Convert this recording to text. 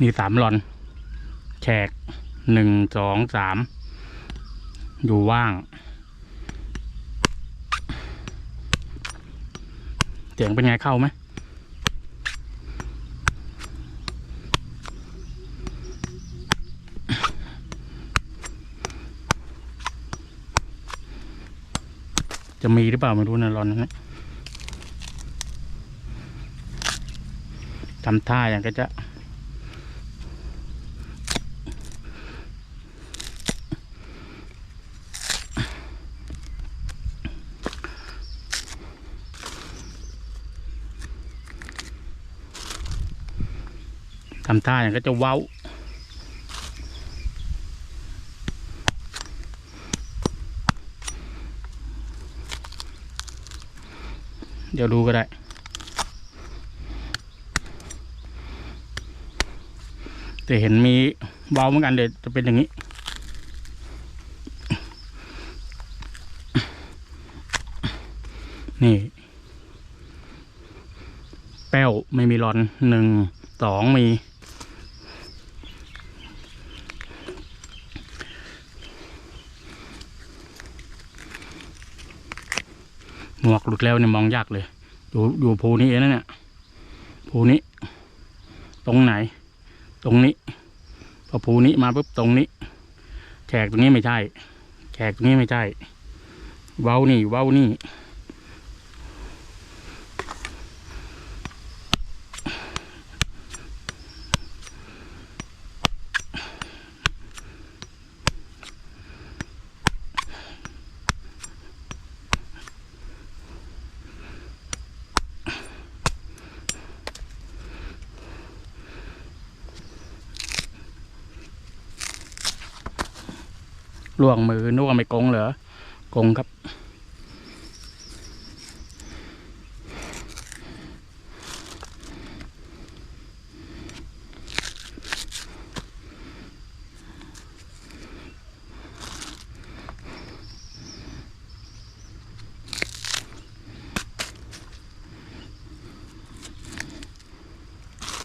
มีสามหลอนแฉกหนึ่งสองสามอยู่ว่าง เสียงเป็นไงเข้าไหมจะมีหรือเปล่าไม่รู้นะรอนนั้นนะทำท่าอย่างก็จะ ทำท่าอย่างก็จะเว้า เดี๋ยวดูก็ได้ แต่เห็นมีเว้าเหมือนกันเดี๋ยวจะเป็นอย่างนี้ นี่ แป้วไม่มีรอนหนึ่งสองมี หมวกหลุดแล้วเนี่ยมองยากเลย อยู่อยู่ภูนี้เองนะเนี่ยภูนี้ ตรงไหน ตรงนี้ พอภูนี้มาปุ๊บตรงนี้ แขกตรงนี้ไม่ใช่ แขกตรงนี้ไม่ใช่ เว้านี่ เว้านี่ ล่วงมือนึกว่าไม่กงเหรอกงครับ